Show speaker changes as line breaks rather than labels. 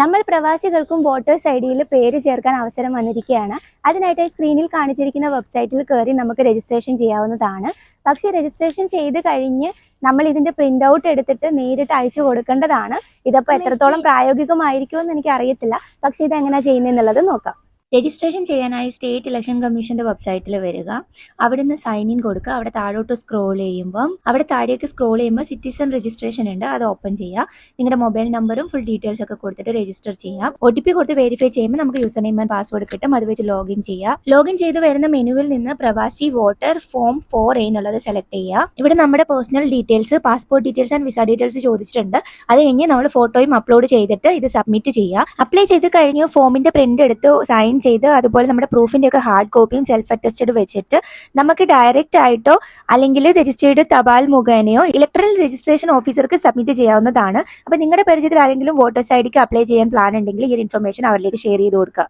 നമ്മൾ പ്രവാസികൾക്കും voters I ഡിയിൽ പേര് ചേർക്കാൻ അവസരം വന്നിരിക്കുകയാണ്. അതിനായിട്ട് സ്ക്രീനിൽ കാണിച്ചിരിക്കുന്ന വെബ്സൈറ്റിൽ കയറി നമുക്ക് രജിസ്ട്രേഷൻ ചെയ്യാവുന്നതാണ്. പക്ഷേ രജിസ്ട്രേഷൻ ചെയ്ത് കഴിഞ്ഞ് നമ്മൾ ഇതിന്റെ പ്രിന്റ് ഔട്ട് എടുത്തിട്ട് നേരിട്ട് അയച്ചു കൊടുക്കേണ്ടതാണ്. ഇതിപ്പോൾ എത്രത്തോളം പ്രായോഗികമായിരിക്കുമെന്ന് എനിക്ക് അറിയത്തില്ല പക്ഷേ ഇത് എങ്ങനെയാണ് ചെയ്യുന്നതെന്നുള്ളത് നോക്കാം. രജിസ്ട്രേഷൻ ചെയ്യാനായി സ്റ്റേറ്റ് ഇലക്ഷൻ കമ്മീഷന്റെ വെബ്സൈറ്റിൽ വരിക. നിന്ന് സൈൻ ഇൻ കൊടുക്കുക. അവിടെ താഴോട്ട് സ്ക്രോൾ ചെയ്യുമ്പം അവിടെ താഴേക്ക് സ്ക്രോൾ ചെയ്യുമ്പോൾ സിറ്റിസൺ രജിസ്ട്രേഷൻ ഉണ്ട്. അത് ഓപ്പൺ ചെയ്യുക. നിങ്ങളുടെ മൊബൈൽ നമ്പറും ഫുൾ ഡീറ്റെയിൽസ് ഒക്കെ കൊടുത്തിട്ട് രജിസ്റ്റർ ചെയ്യാം. ഒ ടി പി കൊടുത്ത് വെരിഫൈ ചെയ്യുമ്പോൾ നമുക്ക് യൂസർ നെയിം ആൻഡ് പാസ്വേഡ് കിട്ടും. അത് വെച്ച് ലോഗിൻ ചെയ്യുക. ലോഗിൻ ചെയ്ത് വരുന്ന മെനുവിൽ നിന്ന് പ്രവാസി വോട്ടർ ഫോം ഫോർ എ എന്നുള്ളത് സെലക്ട് ചെയ്യുക. ഇവിടെ നമ്മുടെ personal details passport details and visa details ചോദിച്ചിട്ടുണ്ട്. അത് കഴിഞ്ഞ് നമ്മൾ ഫോട്ടോയും അപ്ലോഡ് ചെയ്തിട്ട് ഇത് സബ്മിറ്റ് ചെയ്യുക. അപ്ലൈ ചെയ്ത് കഴിഞ്ഞ് ഫോമിന്റെ പ്രിന്റ് എടുത്ത് സൈൻ ചെയ്ത് അതുപോലെ നമ്മുടെ പ്രൂഫിന്റെ ഒക്കെ ഹാർഡ് കോപ്പിയും സെൽഫ് അറ്റസ്റ്റഡ് വെച്ചിട്ട് നമുക്ക് ഡയറക്റ്റ് ആയിട്ടോ അല്ലെങ്കിൽ രജിസ്റ്റേർഡ് തപാൽ മുഖേനയോ ഇലക്ട്രൽ രജിസ്ട്രേഷൻ ഓഫീസർക്ക് സബ്മിറ്റ് ചെയ്യാവുന്നതാണ്. അപ്പൊ നിങ്ങളുടെ പരിചയത്തിൽ ആരെങ്കിലും വോട്ടേഴ്സ് ഐ ഡിക്ക് അപ്ലൈ ചെയ്യാൻ പ്ലാൻ ഉണ്ടെങ്കിൽ ഈ ഒരു ഇൻഫർമേഷൻ അവരിലേക്ക് ഷെയർ ചെയ്ത് കൊടുക്കുക.